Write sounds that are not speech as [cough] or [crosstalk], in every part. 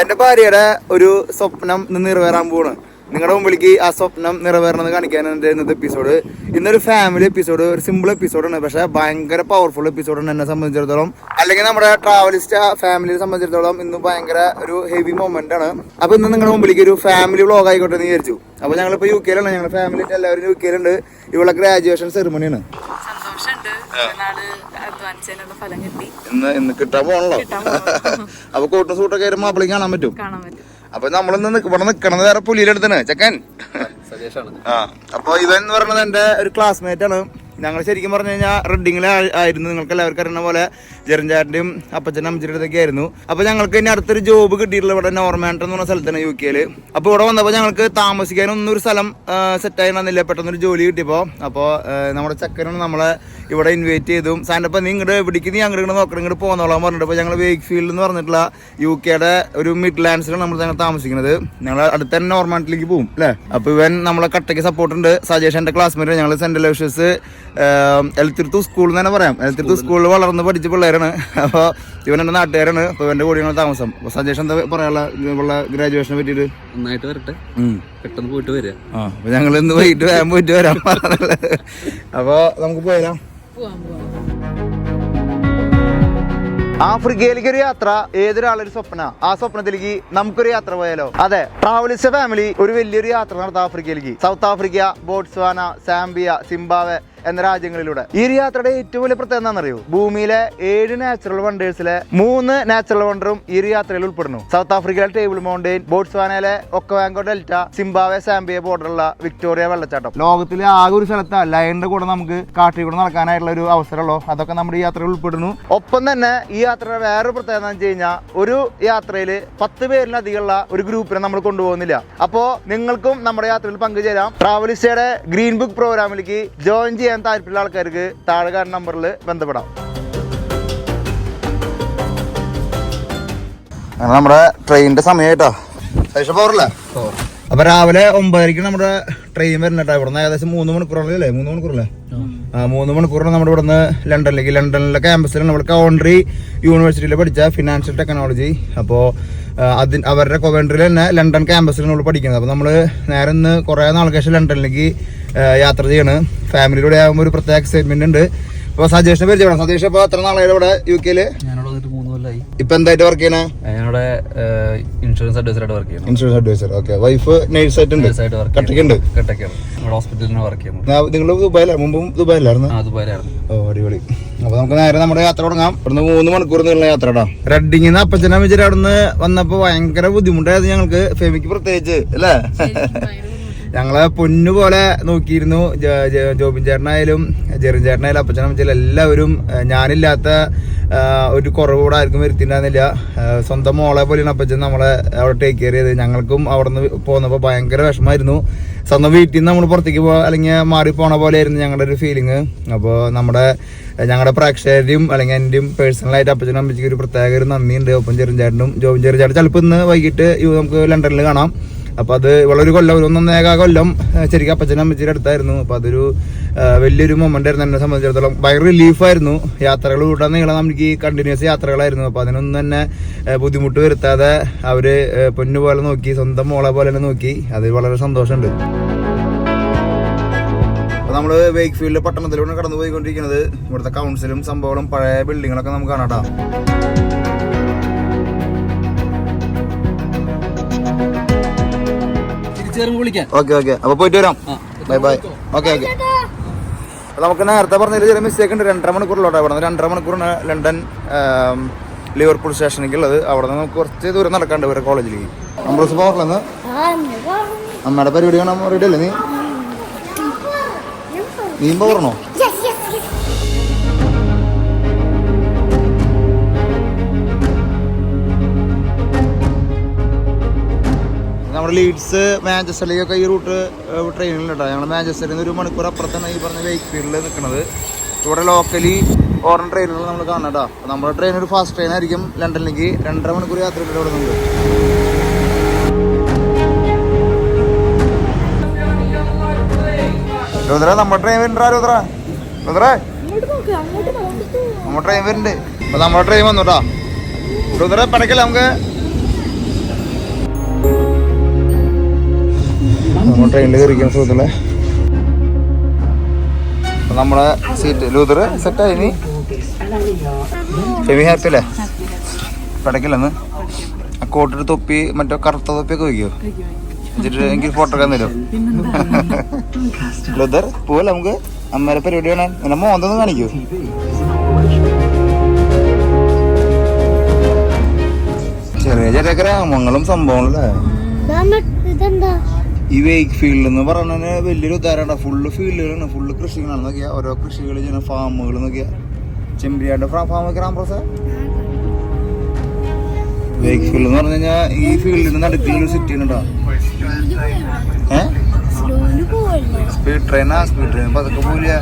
എന്റെ ഭാര്യയുടെ ഒരു സ്വപ്നം ഇന്ന് നിറവേറാൻ പോവാണ്. നിങ്ങളുടെ മുമ്പിലേക്ക് ആ സ്വപ്നം നിറവേറണമെന്ന് കാണിക്കാനാണ് എന്റെ ഇന്നത്തെ എപ്പിസോഡ് ഇന്നൊരു ഫാമിലി എപ്പിസോഡ് ഒരു സിമ്പിൾ എപ്പിസോഡാണ് പക്ഷേ ഭയങ്കര പവർഫുൾ എപ്പിസോഡാണ് എന്നെ സംബന്ധിച്ചിടത്തോളം. അല്ലെങ്കിൽ നമ്മുടെ ട്രാവലിസ്റ്റ് ഫാമിലിയെ സംബന്ധിച്ചിടത്തോളം ഇന്ന് ഭയങ്കര ഒരു ഹെവി മൊമെന്റ് ആണ്. അപ്പൊ ഇന്ന് നിങ്ങളുടെ മുമ്പിലേക്ക് ഒരു ഫാമിലി വ്ളോഗ് ആയിക്കോട്ടെ എന്ന് വിചാരിച്ചു. അപ്പൊ ഞങ്ങളിപ്പോ യു കെയിലാണ് ഞങ്ങളുടെ ഫാമിലി എല്ലാവരും യു കെയിലുണ്ട് ഇവിടെ ഗ്രാജുവേഷൻ സെറിമണിയാണ് ഇന്ന് ഇന്ന് കിട്ടാൻ പോണല്ലോ. [laughs] അപ്പൊ കോട്ടും സൂട്ടൊക്കെ വരുമ്പോ മാപ്പിളേക്ക് കാണാൻ പറ്റും. കാണാൻ പറ്റും. അപ്പൊ നമ്മളിന്ന് ഇവിടെ നിക്കണത് വേറെ പുലിയിലെടുത്താണ് ചെക്കൻ. ആ അപ്പൊ ഇവൻ എന്ന് പറയുന്നത് എന്റെ ഒരു ക്ലാസ്മേറ്റ് ആണ്. ഞങ്ങൾ ശരിക്കും പറഞ്ഞു കഴിഞ്ഞാൽ റെഡിങ്ങിലായിരുന്നു നിങ്ങൾക്ക് എല്ലാവർക്കും അറിയുന്ന പോലെ ജെറിൻചാറിന്റെയും അപ്പച്ചനും അമ്മച്ചിയുടെ അടുത്തൊക്കെ ആയിരുന്നു. അപ്പൊ ഞങ്ങൾക്ക് ഇനി അടുത്തൊരു ജോബ് കിട്ടിയിട്ടുള്ള ഇവിടെ നോർമാൻഡ് എന്ന് പറഞ്ഞ സ്ഥലത്താണ് യു കെയിൽ അപ്പൊ ഇവിടെ വന്നപ്പോൾ ഞങ്ങൾക്ക് താമസിക്കാനൊന്നും ഒരു സ്ഥലം സെറ്റ് ആയിരുന്നില്ല. പെട്ടെന്നൊരു ജോലി കിട്ടിയപ്പോ. അപ്പോൾ നമ്മുടെ ചക്കനും നമ്മളെ ഇവിടെ ഇൻവൈറ്റ് ചെയ്തു. സാറിനപ്പോ നീ ഇങ്ങോട്ട് എവിടേക്ക് നീ അങ്ങോട്ട് ഇങ്ങോട്ട് നോക്കണം ഇങ്ങോട്ട് പോകുന്നോളാം പറഞ്ഞിട്ട് അപ്പോൾ ഞങ്ങൾ വേക്ക് ഫീൽഡ് എന്ന് പറഞ്ഞിട്ടുള്ള യു കെയുടെ ഒരു മിഡ് ലാൻഡ്സിലാണ് നമ്മൾ ഞങ്ങൾ താമസിക്കുന്നത്. ഞങ്ങൾ അടുത്ത തന്നെ നോർമാൻഡിലേക്ക് പോകും അല്ലേ? അപ്പോൾ ഇവൻ നമ്മളെ കട്ടയ്ക്ക് സപ്പോർട്ട് ഉണ്ട്. സജേഷ് എന്റെ ക്ലാസ്മേറ്റ് ഞങ്ങൾ സെന്റ് ലവിഷ്യസ് എലത്തിരുത്തു സ്കൂൾ എന്ന് തന്നെ പറയാം. എലത്തിരുത്തു സ്കൂളിൽ വളർന്ന് പഠിച്ച പിള്ളേരാണ് അപ്പോൾ ഇവൻ എന്റെ നാട്ടുകാരാണ്. അപ്പോൾ ഇവന്റെ കൂടെയാണ് താമസം. അപ്പോൾ സജേഷ് എന്താ പറയാനുള്ള ഇവളുടെ ഗ്രാജുവേഷനെ പറ്റിയിട്ട്? നന്നായിട്ട് വരട്ടെ. പെട്ടെന്ന് പോയിട്ട് വരിക. ആ അപ്പോൾ ഞങ്ങൾ ഇന്ന് വൈകിട്ട് വരാൻ പോയിട്ട് വരാം. അപ്പോൾ നമുക്ക് പോയാലോ ആഫ്രിക്കയിലേക്ക് ഒരു യാത്ര ഏതൊരാളൊരു സ്വപ്ന? ആ സ്വപ്നത്തിലേക്ക് നമുക്കൊരു യാത്ര പോയാലോ? അതെ ട്രാവലിസ്റ്റ് ഫാമിലി ഒരു വലിയൊരു യാത്ര നടത്താം ആഫ്രിക്കയിലേക്ക്. South Africa Botswana Zambia Zimbabwe എന്ന രാജ്യങ്ങളിലൂടെ. ഈ യാത്രയുടെ ഏറ്റവും വലിയ പ്രത്യേകത എന്താണെന്നറിയോ? ഭൂമിയിലെ ഏഴ് നാച്ചുറൽ വണ്ടേഴ്സിലെ മൂന്ന് നാച്ചുറൽ വണ്ടറും ഈ യാത്രയിൽ ഉൾപ്പെടുന്നു. സൗത്ത് ആഫ്രിക്കയിലെ ടേബിൾ മൗണ്ടെയിൻ ബോട്സ്വാനയിലെ ഒക്കവാങ്കോ ഡെൽറ്റ സിംബാവെ സാംബിയ ബോർഡറുള്ള വിക്ടോറിയ വെള്ളച്ചാട്ടം. ലോകത്തിലെ ആകെ ഒരു സ്ഥലത്ത് ലയണിന്റെ കൂടെ നമുക്ക് കാട്ടിൽ കൂടെ നടക്കാനായിട്ടുള്ള ഒരു അവസരമുള്ളൂ. അതൊക്കെ നമ്മുടെ ഈ യാത്രയിൽ ഉൾപ്പെടുന്നു. ഒപ്പം തന്നെ ഈ യാത്രയുടെ വേറൊരു പ്രത്യേകത എന്ന് വെച്ച് കഴിഞ്ഞാൽ ഒരു യാത്രയിൽ പത്ത് പേരിലധികമുള്ള ഒരു ഗ്രൂപ്പിനെ നമ്മൾ കൊണ്ടുപോകുന്നില്ല. അപ്പോൾ നിങ്ങൾക്കും നമ്മുടെ യാത്രയിൽ പങ്കുചേരാം. ട്രാവലിസ്റ്റയുടെ ഗ്രീൻ ബുക്ക് പ്രോഗ്രാമിലേക്ക് ജോയിൻ ചെയ്യാൻ താല്പര്യമുള്ള ആൾക്കാർക്ക് താഴെ കാണുന്ന നമ്പറിൽ ബന്ധപ്പെടാം. നമ്മുടെ ട്രെയിനിന്റെ സമയം കേട്ടോ ശേഷം പോറല്ലേ അപ്പൊ രാവിലെ ഒമ്പതരക്ക് നമ്മുടെ ട്രെയിൻ വരുന്നുട്ടോ ഇവിടുന്ന് ഏകദേശം മൂന്ന് മണിക്കൂറല്ലേ മൂന്ന് മണിക്കൂറല്ലേ? ആ. മൂന്ന് മണിക്കൂറാണ് നമ്മുടെ ഇവിടുന്ന് ലണ്ടനിലേക്ക്. ലണ്ടനിലെ ക്യാമ്പസിലാണ് നമ്മൾ കൗണ്ടറി യൂണിവേഴ്സിറ്റിയിൽ പഠിച്ച ഫിനാൻഷ്യൽ ടെക്നോളജി അപ്പോൾ അതിന് അവരുടെ കൊവൻട്രിയിൽ തന്നെ ലണ്ടൻ ക്യാമ്പസിലാണ് നമ്മൾ പഠിക്കുന്നത്. അപ്പോൾ നമ്മൾ നേരെ ഇന്ന് കുറേ നാൾക്ക് ശേഷം ലണ്ടനിലേക്ക് യാത്ര ചെയ്യാണ്. ഫാമിലിയിലൂടെ ആകുമ്പോൾ ഒരു പ്രത്യേക എക്സൈറ്റ്മെന്റ് ഉണ്ട്. അപ്പോൾ സജേഷിനെ പരിചയപ്പെടാം. സജേഷ് ഇപ്പോൾ എത്ര നാളായാലും ഇവിടെ യു കെയിൽ കൊല്ലമായി ഇപ്പൊ എന്തായിട്ട് വർക്ക് ചെയ്യണേ? ഞങ്ങളുടെ ഇൻഷുറൻസ് വർക്ക് ചെയ്യുന്നു. Insurance advisor okay wife nurse ആയിട്ടുണ്ട് നഴ്സായിട്ട് വർക്ക് കട്ടക്കുണ്ട് കട്ടക്കാണ് ഇവിടെ ഹോസ്പിറ്റലിന് വർക്ക് ചെയ്യുന്നു. നിങ്ങൾ ദുബായിലാണ് മുമ്പും ദുബായിലായിരുന്നു? ആ ദുബായിലായിരുന്നു. ഓ അടിപൊളി. അപ്പൊ നമുക്ക് നേരെ നമ്മുടെ യാത്ര തുടങ്ങാം. ഇവിടുന്ന് മൂന്ന് മണിക്കൂർ നീളുന്ന യാത്ര കേട്ടോ റെഡിങ്ങിൽ നിന്ന് അപ്പച്ചനെ വെച്ചിട്ട് അവിടുന്ന് വന്നപ്പോ ഭയങ്കര ബുദ്ധിമുട്ടായിരുന്നു ഞങ്ങൾക്ക്. ഫെമിക്ക് പ്രത്യേകിച്ച് അല്ലേ? ഞങ്ങളെ പൊന്നു പോലെ നോക്കിയിരുന്നു. ജോബിൻ ചേട്ടനായാലും ജെറിൻ ചേട്ടനായാലും അപ്പച്ചനും അമ്മച്ചാലും എല്ലാവരും ഞാനില്ലാത്ത ഒരു കുറവ് കൂടെ ആർക്കും വരുത്തിണ്ടായിരുന്നില്ല സ്വന്തം മോളെ പോലെയാണ് അപ്പച്ചൻ നമ്മളെ അവിടെ ടേക്ക് കെയർ ചെയ്ത് ഞങ്ങൾക്കും അവിടെ നിന്ന് പോകുന്നപ്പോൾ ഭയങ്കര വിഷമമായിരുന്നു. സ്വന്തം വീട്ടിൽ നിന്ന് നമ്മൾ പുറത്തേക്ക് പോ അല്ലെങ്കിൽ മാറി പോണ പോലെയായിരുന്നു ഞങ്ങളുടെ ഒരു ഫീലിംഗ് അപ്പോൾ നമ്മുടെ ഞങ്ങളുടെ പ്രേക്ഷകരുടെയും അല്ലെങ്കിൽ എന്റെയും പേഴ്സണലായിട്ട് അപ്പച്ചനും അമ്മച്ചയ്ക്ക് ഒരു പ്രത്യേക ഒരു നന്ദിയുണ്ട്. ഒപ്പം ചെറിയ ചേട്ടനും ജോബിൻ ചെറിയ ചേട്ടൻ ചിലപ്പോൾ ഇന്ന് വൈകിട്ട് നമുക്ക് ലണ്ടനിൽ കാണാം. അപ്പൊ അത് വളരെ ഒരു കൊല്ലം ഒരു ഒന്നൊന്നേകാ കൊല്ലം ശരിക്കും അപ്പച്ചനും അമ്മച്ചിയുടെ അടുത്തായിരുന്നു. അപ്പോൾ അതൊരു വലിയൊരു മൊമെന്റ് ആയിരുന്നു എന്നെ സംബന്ധിച്ചിടത്തോളം. ഭയങ്കര റിലീഫായിരുന്നു യാത്രകൾ കൂട്ടാൻ നീളം നമുക്ക് ഈ കണ്ടിന്യൂസ് യാത്രകളായിരുന്നു. അപ്പോൾ അതിനൊന്നും തന്നെ ബുദ്ധിമുട്ട് വരുത്താതെ ഏഹ് പൊന്നു പോലെ നോക്കി സ്വന്തം മോളെ പോലെ തന്നെ നോക്കി. അത് വളരെ സന്തോഷമുണ്ട്. അപ്പോൾ നമ്മൾ വേക്ക് ഫീൽഡ് പട്ടണത്തിലൂടെ കടന്നു പോയിക്കൊണ്ടിരിക്കുന്നത് ഇവിടുത്തെ കൗൺസിലും സംഭവങ്ങളും പഴയ ബിൽഡിങ്ങുകളൊക്കെ നമുക്ക് കാണാം ഓക്കെ ഓക്കെ. അപ്പൊ പോയിട്ട് വരാം. Bye bye. Okay okay. നമുക്ക് നേരത്തെ പറഞ്ഞതിൽ ചെറിയ മിസ്റ്റേക്ക് ഉണ്ട്. രണ്ടര മണിക്കൂറിലോട്ടോ അവിടെ നിന്ന് രണ്ടര മണിക്കൂറാണ് ലണ്ടൻ ലിവർപൂൾ സ്റ്റേഷനിലേക്ക് ഉള്ളത്. അവിടെ നിന്ന് നമുക്ക് കുറച്ച് ദൂരം നടക്കാണ്ട് ഇവരെ കോളേജിലേക്ക്. നമ്മൾ പോകലെന്ന് അമ്മയുടെ പരിപാടി കാണാൻ റെഡി അല്ലേ നീ നീ പോകണോ ലീഡ്സ് മാഞ്ചസ്റ്ററിലേക്കൊക്കെ ഈ റൂട്ട് ട്രെയിനിലുണ്ടോ ഞങ്ങൾ മാഞ്ചസ്റ്ററിൽ നിന്ന് ഒരു മണിക്കൂർ അപ്പുറത്താണ് ഈ പറഞ്ഞ വെയ്ക്ക് ഫീൽഡിൽ നിൽക്കുന്നത് ഇവിടെ ലോക്കലി ഓറൻ ട്രെയിനുകൾ നമ്മൾ കാണണം കേട്ടോ അപ്പോൾ നമ്മുടെ ട്രെയിൻ ഒരു ഫാസ്റ്റ് ട്രെയിൻ ആയിരിക്കും ലണ്ടനിലേക്ക് രണ്ടര മണിക്കൂർ യാത്രയുണ്ട് ഇവിടെ നിന്ന് രുദ്ര നമ്മുടെ ട്രെയിൻ വരുന്നുണ്ടോ രുദ്ര? രുദ്ര? നമ്മുടെ ട്രെയിൻ വരുന്നുണ്ട്. അപ്പോൾ നമ്മുടെ ട്രെയിൻ വന്നു കേട്ടോ രുദ്ര പടക്കല്ല നമുക്ക്? ട്രെയിനിൽ കയറിക്കുന്ന സുഹൃത്തുക്കളെ നമ്മുടെ സീറ്റ് ലൂതർ സെറ്റായി ഇനി. ഫെമി ഹാപ്പി അല്ലേ? പിടക്കില്ലെന്ന്. ആ കോട്ടിട്ട് തൊപ്പി മറ്റേ കറുത്ത തൊപ്പിയൊക്കെ വയ്ക്കോ എന്നിട്ട് എനിക്ക് ഫോട്ടോ എടുക്കാൻ തരും? ലൂതർ പോവല്ല നമുക്ക്? അമ്മേരെ പരിപാടി വേണേ മോന്തൊന്നും കാണിക്കൂ? ചെറിയ ചെറിയ ഗ്രാമങ്ങളും സംഭവങ്ങളും അല്ലേ? ഇതെന്താ? ഈ വേക്ക് ഫീൽഡ് എന്ന് പറഞ്ഞാൽ വലിയൊരു ഉദാഹരണം. ഫുള്ള് ഫീൽഡുകളാണ് ഫുള്ള് കൃഷികളാണ് നോക്കിയാ. ഓരോ കൃഷികൾ ചെയ്യുന്ന ഫാമുകൾ നോക്കിയാ. ചെമ്പിയാണ്ട് ഫാം ഗ്രാമപ്രസ വേക്ക് ഫീൽഡ് എന്ന് പറഞ്ഞു കഴിഞ്ഞാൽ ഈ ഫീൽഡിന് നടുക്കുള്ള സിറ്റി ഉണ്ടോ സ്പീഡ് സ്പീഡ് ട്രെയിനാ സ്പീഡ് ട്രെയിൻ പതുക്കെ പോലില്ല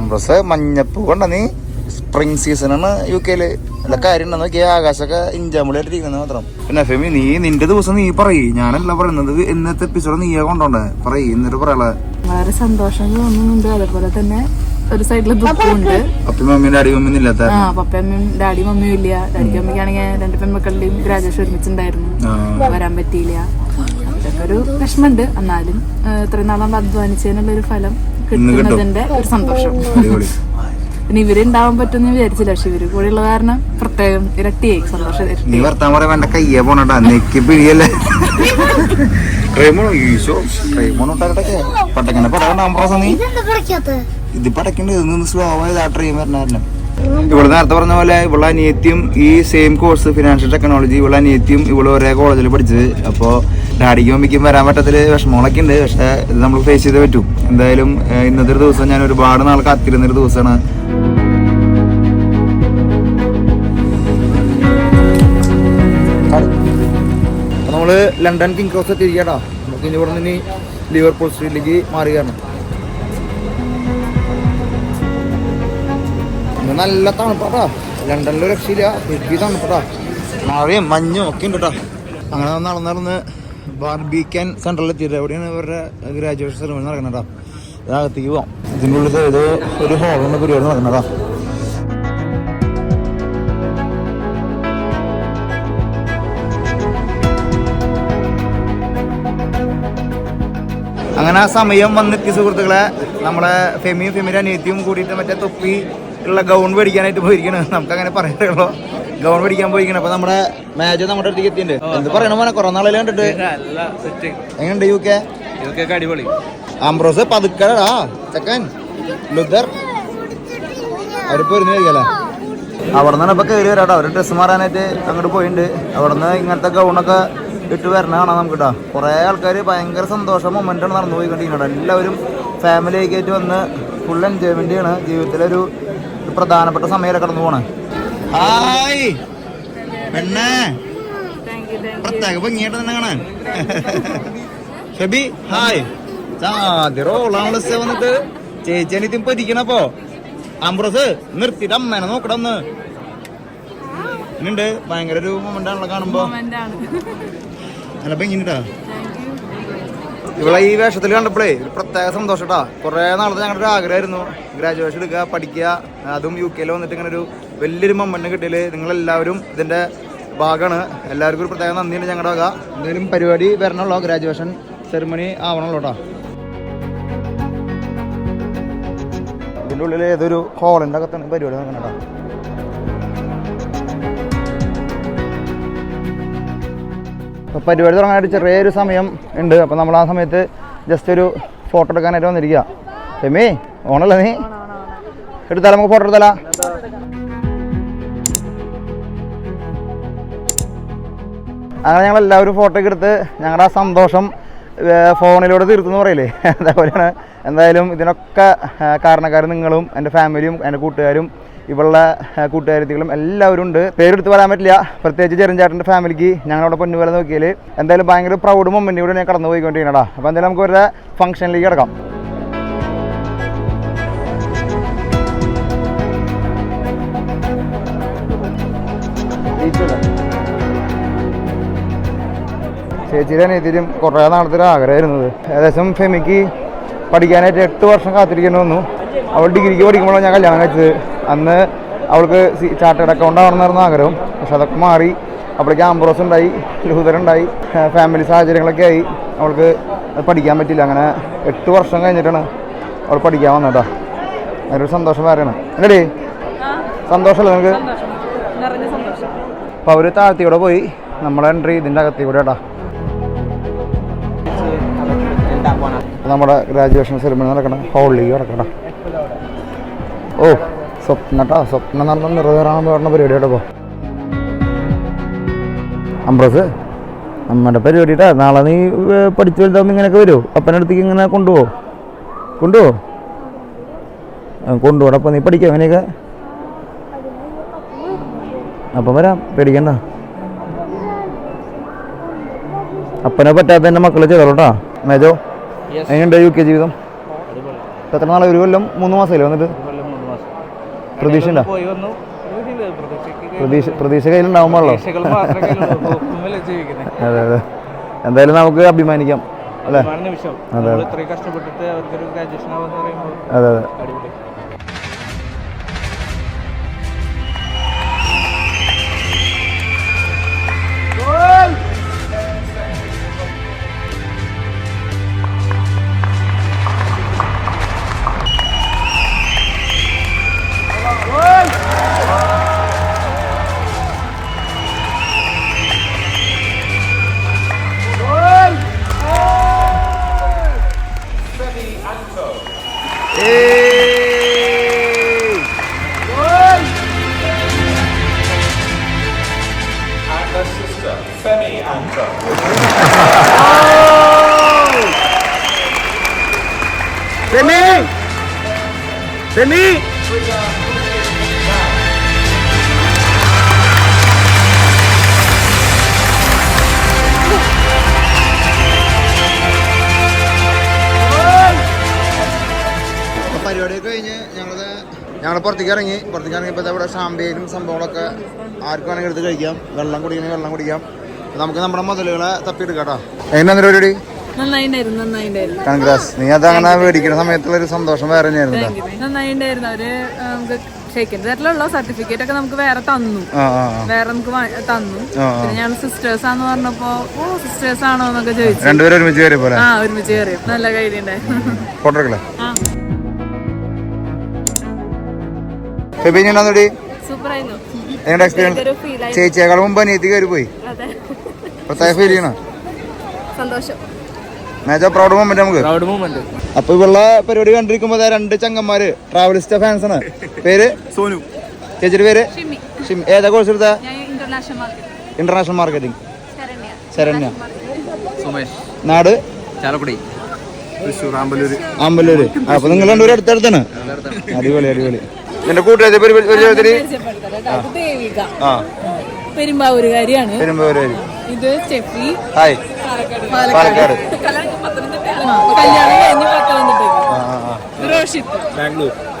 അംബ്രസ് മഞ്ഞപ്പൂ കൊണ്ട നീ? സ്പ്രിംഗ് സീസണാണ് യു കെയിൽ നല്ല കാര്യം ഉണ്ടെന്ന് നോക്കിയാൽ ആകാശമൊക്കെ ഇഞ്ചാമ്പുളിയായിട്ട് ഇരിക്കുന്നത് മാത്രം. പിന്നെ ഫെമി നീ നിന്റെ ദിവസം നീ പറയ്. ഞാനല്ല പറയുന്നത് ഇന്നത്തെ എപ്പിസോഡ് നീയാ കൊണ്ടോണ്ടേ. പറയ് എന്നിട്ട് പറയാ വളരെ സന്തോഷം തോന്നുന്നുണ്ട് അതേപോലെ തന്നെ ഒരു സൈഡിൽ ദുഃഖമുണ്ട്. അപ്പി മമ്മീന്റെ അടി മമ്മി ഇല്ലാത്ത ആ പപ്പയമ്മയും ഡാഡി മമ്മിയും ഇല്ല. ഡാഡി അമ്മയ്ക്കാണെങ്കിൽ രണ്ട് പെൺമക്കളുടെയും ഗ്രാജുവേഷൻ ഒരുമിച്ചുണ്ടായിരുന്നു. വരാൻ പറ്റിയില്ല. അതൊക്കെ ഒരു വിഷമമുണ്ട്. എന്നാലും ഇത്രയും നാളം അധ്വാനിച്ചതിനുള്ള ഒരു ഫലം കിട്ടുന്നതിന്റെ ഒരു സന്തോഷം. പിന്നെ ഇവർ ഉണ്ടാവാൻ പറ്റുമെന്ന് വിചാരിച്ചില്ല. പക്ഷെ ഇവർ കൂടെ ഉള്ള കാരണം പ്രത്യേകം ഇരട്ടിയായി. സന്തോഷം നീ വർത്താൻ പറയാൻ എന്റെ കയ്യെ പോണട്ടാ. നെക്കി പിഴിയല്ലേ? ട്രെയിമോണോ ഈശോ ട്രെയിമോണോ നീ? ഇത് പടക്കണ്ട് ഇത് നിന്ന് സ്ലോ ആയത് ആ ട്രെയിൻ വരണായിരുന്നു. ഇവിടെ നേരത്തെ പറഞ്ഞ പോലെ ഇവിടെ അനിയത്തിയും ഈ സെയിം കോഴ്സ് ഫിനാൻഷ്യൽ ടെക്നോളജി ഇവിടെ അനിയത്തിയും ഇവിടെ ഒരേ കോളേജിൽ പഠിച്ചത്. അപ്പോൾ ഡാഡിക്കും മമ്മിക്കും വരാൻ പറ്റത്തിൽ വിഷമങ്ങളൊക്കെ ഉണ്ട് പക്ഷെ ഇത് നമ്മൾ ഫേസ് ചെയ്തേ പറ്റും. എന്തായാലും ഇന്നത്തെ ഒരു ദിവസം ഞാൻ ഒരുപാട് നാൾ കാത്തിരുന്നൊരു ദിവസമാണ്. നമ്മൾ ലണ്ടൻ കിങ് ക്രോസ് എത്തിയിരിക്കട്ടോ നമുക്ക് ഇനി ഇവിടെ നിന്ന് ലിവർപൂൾ സ്ട്രീറ്റിലേക്ക് മാറുകയാണ്. നല്ല തണുപ്പാട്ടാ. ലണ്ടനിലൊരു രക്ഷയില്ല. തണുപ്പാട്ടാ. മഴയും മഞ്ഞും ഒക്കെ ഉണ്ട് കേട്ടോ. അങ്ങനെ നടന്ന് നടന്ന് ബാർബിക്കൻ സെൻട്രലിൽ എത്തിയിട്ട് എവിടെയാണ് ഇവരുടെ ഗ്രാജുവേഷൻ സെറമണി നടക്കണേട്ടാ ഇതകത്തേക്ക് പോവാം. ഇതിന്റെ ഉള്ളിൽ ഇത് ഒരു ഹോളുണ്ട് പരിപാടി നടക്കണേട്ടാ അങ്ങനെ ആ സമയം വന്നെത്തിയ സുഹൃത്തുക്കളെ. നമ്മളെ ഫെമിയും ഫെമിയുടെ അനിയത്തിയും കൂടിയിട്ട് മറ്റേ തൊപ്പി ഉള്ള ഗൗൺ മേടിക്കാനായിട്ട് പോയിരിക്കണേ. നമുക്ക് അങ്ങനെ പറയാനുള്ളൂ പിടിക്കാൻ പോയിക്കണം. അപ്പൊ നമ്മുടെ മാച്ച് നമ്മുടെ അടുത്തേക്ക് എത്തിയിട്ടുണ്ട്. എന്ത് പറയണ മോനെ? കൊറോ നാളെ കണ്ടിട്ട്? എങ്ങനെയുണ്ട് യു കെ? അടിപൊളി. ആംബ്രോസ് പതുക്കടാ. ചെക്കൻ. ലുദർ അവരിപ്പോ വരുന്നതായിരിക്കല്ലേ അവിടെ നിന്നാണ് ഇപ്പൊ കയറി വരാട്ടോ. അവർ ഡ്രസ്സ് മാറാനായിട്ട് അങ്ങോട്ട് പോയിണ്ട്. അവിടെ നിന്ന് ഇങ്ങനത്തെ ഗൗണൊക്കെ ഇട്ട് വരണ കാണാം നമുക്ക് കേട്ടോ കുറേ ആൾക്കാർ ഭയങ്കര സന്തോഷം മൊമെന്റാണ് നടന്നു പോയിക്കൊണ്ടിരിക്കുന്നത്. എല്ലാവരും ഫാമിലി ആയിട്ട് വന്ന് ഫുൾ എൻജോയ്മെന്റ് ആണ് ജീവിതത്തിലൊരു പ്രധാനപ്പെട്ട സമയം കടന്നു പോണേ. ഹായ്. പെണ്ണേ. പ്രത്യേക ഭംഗിയായിട്ട് തന്നെ കാണാൻ. [laughs] ഷബി ഹായ്. ചാതിറോളാണ് വന്നിട്ട്. ചേച്ചി അനിത്യം പതിക്കണപ്പോ അംബ്രസ് നിർത്തിട്ട് അമ്മേനെ നോക്കടന്ന്. ഉണ്ട് ഭയങ്കര ഒരു മൊമെന്റ് ആണല്ലോ കാണുമ്പോ. നല്ല ഭംഗിണ്ടാ ഇവിടെ ഈ വേഷത്തിൽ കണ്ടപ്പോഴേ ഒരു പ്രത്യേക സന്തോഷട്ടാ കുറെ നാളത്തെ ഞങ്ങളുടെ ഒരു ആഗ്രഹമായിരുന്നു. ഗ്രാജുവേഷൻ എടുക്കുക പഠിക്കുക. അതും യു കെയിൽ വന്നിട്ട് ഇങ്ങനെ ഒരു വലിയൊരു മൊമെന്റ് കിട്ടിയിൽ നിങ്ങളെല്ലാവരും ഇതിന്റെ ഭാഗമാണ്. എല്ലാവർക്കും ഒരു പ്രത്യേക നന്ദിയുണ്ട് ഞങ്ങളുടെ വക. എന്തെങ്കിലും പരിപാടി വരണല്ലോ ഗ്രാജുവേഷൻ സെറിമണി ആവണല്ലോ കേട്ടോ ഇതിന്റെ ഉള്ളിൽ ഏതൊരു ഹോളിന്റെ അകത്താണ് പരിപാടി നടക്കണ അപ്പോൾ പരിപാടി തുടങ്ങാനായിട്ട് ചെറിയൊരു സമയം ഉണ്ട്. അപ്പോൾ നമ്മൾ ആ സമയത്ത് ജസ്റ്റ് ഒരു ഫോട്ടോ എടുക്കാനായിട്ട് വന്നിരിക്കുക എമ്മേ ഓണല്ലേ നീ? എടുത്താലോ നമുക്ക് ഫോട്ടോ എടുത്താലോ? അങ്ങനെ ഞങ്ങൾ എല്ലാവരും ഫോട്ടോ ഒക്കെ എടുത്ത് ഞങ്ങളുടെ ആ സന്തോഷം ഫോണിലൂടെ തീർത്തെന്ന് പറയില്ലേ? [laughs] അതേപോലെയാണ് എന്തായാലും ഇതിനൊക്കെ കാരണക്കാർ നിങ്ങളും എന്റെ ഫാമിലിയും എന്റെ കൂട്ടുകാരും ഇവളുടെ കൂട്ടുകാരികളും എല്ലാവരും ഉണ്ട്. പേരെടുത്ത് പറയാൻ പറ്റില്ല. പ്രത്യേകിച്ച് ചെറിഞ്ചാട്ടന്റെ ഫാമിലിക്ക് ഞങ്ങളവിടെ പൊന്നുപോലെ നോക്കിയാൽ എന്തായാലും ഭയങ്കര പ്രൗഡ് മൊമെന്റ് കൂടെ ഞാൻ കടന്നു അപ്പോൾ എന്തായാലും നമുക്ക് ഒരു ഫംഗ്ഷനിലേക്ക് കിടക്കാം. ചേച്ചിയുടെ അനിയത്തിലും കുറേ നാളത്തെ ഒരു ആഗ്രഹമായിരുന്നത്. ഏകദേശം ഫെമിക്ക് പഠിക്കാനായിട്ട് എട്ട് വർഷം കാത്തിരിക്കേണ്ടി വന്നു. അവൾ ഡിഗ്രിക്ക് പഠിക്കുമ്പോഴാണ് ഞാൻ കല്യാണം കഴിച്ചത്. അന്ന് അവൾക്ക് ചാർട്ടേഡ് അക്കൗണ്ട് ആവണമെന്നായിരുന്നു ആഗ്രഹം. പക്ഷെ അതൊക്കെ മാറി. അപ്പോഴേക്ക് ആംബ്രോസ് ഉണ്ടായി ലഹുദർ ഉണ്ടായി ഫാമിലി സാഹചര്യങ്ങളൊക്കെ ആയി. അവൾക്ക് പഠിക്കാൻ പറ്റില്ല. അങ്ങനെ എട്ട് വർഷം കഴിഞ്ഞിട്ടാണ് അവൾ പഠിക്കാൻ വന്നതാ അതിനൊരു സന്തോഷം വേറെയാണ് അല്ലേ സന്തോഷമല്ലേ നിങ്ങൾക്ക് അപ്പോൾ അവർ താഴ്ത്തിയോടെ പോയി. നമ്മളെ എൻട്രി ഇതിന്റെ അകത്തി കൂടെ കേട്ടാ. നമ്മുടെ ഗ്രാജുവേഷൻ സെറിമണി നടക്കണം ഹോളിലേക്ക് നടക്കണം ഓ സ്വപ്ന കേട്ടോ സ്വപ്നം നടന്ന നിറവേറാൻ പറഞ്ഞ പരിപാടി കേട്ടോ അമ്പ്രസ് നമ്മുടെ പരിപാടി കേട്ടോ നാളെ നീ പഠിച്ചു വലുതാകുമ്പോൾ ഇങ്ങനെയൊക്കെ വരുമോ അപ്പന്റെ അടുത്തേക്ക് ഇങ്ങനെ കൊണ്ടുപോകും കൊണ്ടുപോകും കൊണ്ടുപോകണം അപ്പം നീ പഠിക്കാം അങ്ങനെയൊക്കെ? അപ്പം വരാം. പേടിക്കണ്ട. അപ്പനെ പറ്റാത്ത എന്റെ മക്കളെ ചെയ്തോളൂട്ടാ മേജോ? എങ്ങനെയുണ്ട് യു കെ ജീവിതം? എത്ര നാളെ ഒരു കൊല്ലം മൂന്ന് മാസമല്ലേ വന്നിട്ട്? പ്രതീക്ഷ പ്രതീക്ഷ പ്രതീക്ഷ കയ്യിലുണ്ടാവുമ്പോഴല്ലോ [laughs] അതെ അതെ. എന്തായാലും നമുക്ക് അഭിമാനിക്കാം. അല്ലേ? അതെ നിമിഷം. അതെ. നമ്മൾ ഇത്രയും കഷ്ടപ്പെട്ടിട്ട് അവർക്കൊരു ഗ്രാജുവേഷൻ ആവാന്ന് പറയുമ്പോൾ അതെ അതെ അടിപൊളി സെമി സെമി പരിപാടിയൊക്കെ കഴിഞ്ഞ് ഞങ്ങളത് ഞങ്ങൾ പുറത്തേക്ക് ഇറങ്ങി. പുറത്തേക്ക് ഇറങ്ങിയപ്പോൾ ഇവിടെ ഷാമ്പേനും സംഭവങ്ങളൊക്കെ ആർക്കും വേണമെങ്കിൽ എടുത്ത് കഴിക്കാം. വെള്ളം കുടിക്കണമെങ്കിൽ വെള്ളം കുടിക്കാം. നമുക്ക് നമ്മുടെ മുതലുകളെ തപ്പിയെടുക്കാം കേട്ടോ. എങ്ങനെയാ പരിപാടി? കൺഗ്രാസ് നീ അത് അങ്ങനെ മേടിക്കുന്ന സമയത്തുള്ള ഒരു സന്തോഷം വേറെ. നന്നായിണ്ടായിരുന്നു. അവർ നമുക്ക് ഷെയ്ക്കിന്റെ സർട്ടിഫിക്കറ്റ് ഒക്കെ നമുക്ക് വേറെ തന്നു. വേറെ നമുക്ക് തന്നു. പിന്നെ ഞങ്ങൾ സിസ്റ്റേഴ്സ് ആന്ന് പറഞ്ഞപ്പോ ഓ സിസ്റ്റേഴ്സ് ആണോ? എന്നൊക്കെ ചോദിച്ചു. രണ്ടുപേരും ഒരുമിച്ച് കയറി പോലെ ആ ഒരുമിച്ച് കയറി. നല്ല കൈഡിണ്ടായിരുന്നു ഫോട്ടോ ആയിരുന്നു എങ്ങനെ എക്സ്പീരിയൻസ് ചേച്ചിയേക്കാൾ മുമ്പ് അനിയത്തി കയറി പോയി. പ്രത്യേക ഫീൽ ചെയ്യണോ? സന്തോഷം. പ്രൗഡ് മൊമെന്റ് നമുക്ക്? പ്രൗഡ് മൂമെന്റ് അപ്പൊ ഇവളുള്ള പരിപാടി കണ്ടിരിക്കുമ്പോ രണ്ട് ചങ്ങന്മാര് ട്രാവലിസ്റ്റ് ഫാൻസ് ആണ്. പേര്? സോനു. ചേച്ചിയുടെ പേര്? ഷിമി ഏതാ കോഴ്സ് എടുത്ത? International market international marketing Saranya. Sumesh. നാട്? ചാലക്കുടി. അമ്പലൂര് അപ്പൊ നിങ്ങൾ രണ്ടുപേരും അടുത്തടുത്താണ്. അടിപൊളി അടിപൊളി. എന്റെ കൂട്ടുകാരി ആ. പെരുമ്പാവൂരുകാരിയാണ്. ഇത് സ്റ്റെഫി. ഹായ്. പാലക്കാട്.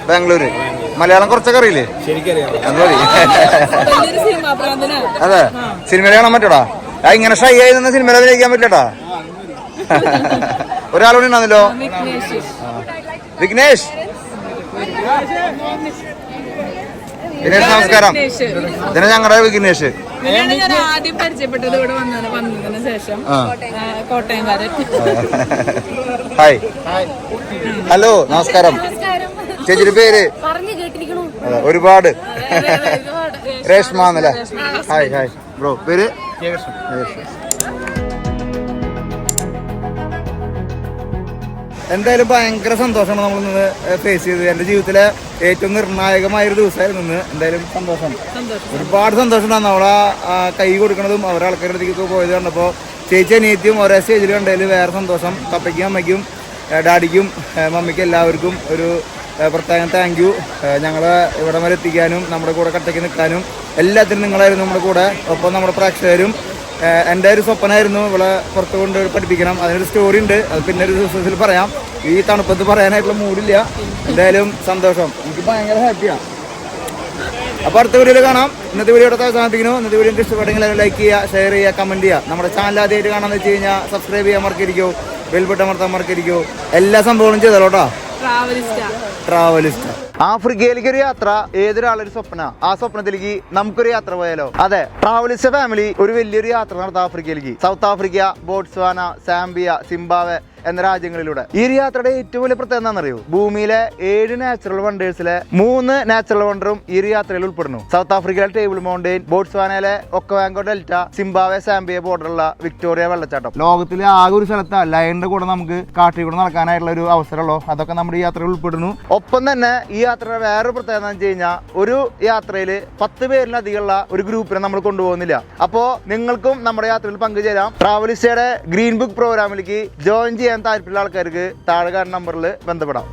ബാംഗ്ലൂര്. മലയാളം കുറച്ചൊക്കെ അറിയില്ലേ? അത് സിനിമാ പ്രാന്തനാണ് അതെ. സിനിമയിൽ കാണാൻ പറ്റൂടാ? ആ ഇങ്ങനെ ഷൈ ആയി നിന്ന് സിനിമയിൽ അഭിനയിക്കാൻ പറ്റട്ടാ [laughs] ഒരാളോട് ഉണ്ടാന്നല്ലോ വിഘ്നേഷ്. വിഘ്നേഷ് നമസ്കാരം. ഇതിനെ ഞങ്ങളുടെ വിഘ്നേഷ് ഇവനെയാണ് ഞാൻ ആദ്യം പരിചയപ്പെട്ടത് ഇവിടെ വന്നതിന് വന്നതിന് ശേഷം കോട്ടയംകാരൻ ഹായ്. ഹലോ നമസ്കാരം. ചേച്ചിയുടെ പേര്? അതെ, ഒരുപാട്. രേഷ്മ എന്നല്ലേ? Hi hi. ബ്രോ പേര്? ജയകൃഷ്ണൻ. എന്തായാലും ഭയങ്കര സന്തോഷമാണ് നമ്മൾ നിന്ന് ഫേസ് ചെയ്തത്. എന്റെ ജീവിതത്തിലെ ഏറ്റവും നിർണായകമായ ഒരു ദിവസമായിരുന്നു ഇന്ന്. എന്തായാലും സന്തോഷം. ഒരുപാട് സന്തോഷം ഉണ്ടായിരുന്നു അവളെ ആ, കൈ കൊടുക്കണതും അവരെ ആൾക്കാരുടെ അടുത്തേക്ക് പോയത് കണ്ടപ്പോൾ ചേച്ചി അനിയത്തിയും ഒരേ സ്റ്റേജിൽ കണ്ടതിൽ വേറെ സന്തോഷം. പപ്പയ്ക്കും അമ്മയ്ക്കും ഡാഡിക്കും മമ്മിക്കും എല്ലാവർക്കും ഒരു പ്രത്യേകം താങ്ക് യു ഞങ്ങളെ ഇവിടെ വരെ എത്തിക്കാനും നമ്മുടെ കൂടെ കട്ടയ്ക്ക് നിൽക്കാനും എല്ലാത്തിനും നിങ്ങളായിരുന്നു നമ്മുടെ കൂടെ. ഒപ്പം നമ്മുടെ പ്രേക്ഷകരും എന്റെ ഒരു സ്വപ്നമായിരുന്നു ഇവിടെ പുറത്ത് കൊണ്ട് പഠിപ്പിക്കണം. അതിനൊരു സ്റ്റോറി ഉണ്ട്. അത് പിന്നെ ഒരു ദിവസത്തിൽ പറയാം. ഈ തണുപ്പത്ത് പറയാനായിട്ടുള്ള മൂടില്ല. എന്തായാലും സന്തോഷം. എനിക്ക് ഭയങ്കര ഹാപ്പിയാണ് അപ്പോൾ അടുത്ത വീഡിയോയിൽ കാണാം. ഇന്നത്തെ വീഡിയോ എടുത്ത് അവസാനിപ്പിക്കുന്നു. ഇന്നത്തെ വീഡിയോ ഇഷ്ടപ്പെട്ടെങ്കിൽ ലൈക്ക് ചെയ്യുക ഷെയർ ചെയ്യുക കമന്റ് ചെയ്യുക. നമ്മുടെ ചാനൽ ആദ്യമായിട്ട് കാണാമെന്ന് വെച്ച് കഴിഞ്ഞാൽ സബ്സ്ക്രൈബ് ചെയ്യാൻ മറക്കരിക്കോ ബെൽബട്ടം അമർത്താൻ മറക്കരിക്കോ എല്ലാ സംഭവങ്ങളും ചെയ്തോട്ടോ ട്രാവലിസ്റ്റ ട്രാവലിസ്റ്റ് ആഫ്രിക്കയിലേക്ക് ഒരു യാത്ര ഏതൊരാളൊരു സ്വപ്ന? ആ സ്വപ്നത്തിലേക്ക് നമുക്കൊരു യാത്ര പോയാലോ? അതെ ട്രാവലിസ്റ്റ് ഫാമിലി ഒരു വലിയൊരു യാത്ര നടത്താം ആഫ്രിക്കയിലേക്ക്. South Africa Botswana Zambia Zimbabwe എന്ന രാജ്യങ്ങളിലൂടെ. ഈ ഒരു യാത്രയുടെ ഏറ്റവും വലിയ പ്രത്യേകത എന്താണെന്നറിയോ? ഭൂമിയിലെ ഏഴ് നാച്ചുറൽ വണ്ടേഴ്സിലെ മൂന്ന് നാച്ചുറൽ വണ്ടറും ഈ ഒരു യാത്രയിൽ ഉൾപ്പെടുന്നു. സൗത്ത് ആഫ്രിക്കയിലെ ടേബിൾ മൗണ്ടെയിൻ ബോട്സ്വാനയിലെ ഒക്കവാങ്കോ ഡെൽറ്റ സിംബാവെ സാംബിയ ബോർഡറുള്ള വിക്ടോറിയ വെള്ളച്ചാട്ടം. ലോകത്തിലെ ആകെ ഒരു സ്ഥലത്ത് ലൈനിന്റെ കൂടെ നമുക്ക് കാട്ടിൽ കൂടെ നടക്കാനായിട്ടുള്ള ഒരു അവസരമുള്ളൂ. അതൊക്കെ നമ്മുടെ ഈ യാത്രയിൽ ഉൾപ്പെടുന്നു. ഒപ്പം തന്നെ ഈ യാത്രയുടെ വേറൊരു പ്രത്യേകത എന്ന് വെച്ച് കഴിഞ്ഞാൽ ഒരു യാത്രയിൽ പത്ത് പേരിലധികമുള്ള ഒരു ഗ്രൂപ്പിനെ നമ്മൾ കൊണ്ടുപോകുന്നില്ല. അപ്പോൾ നിങ്ങൾക്കും നമ്മുടെ യാത്രയിൽ പങ്കുചേരാം. ട്രാവലിസ്റ്റയുടെ ഗ്രീൻ ബുക്ക് പ്രോഗ്രാമിലേക്ക് ജോയിൻ ചെയ്യാൻ താല്പര്യമുള്ള ആൾക്കാർക്ക് താഴെ കാണുന്ന നമ്പറിൽ ബന്ധപ്പെടാം.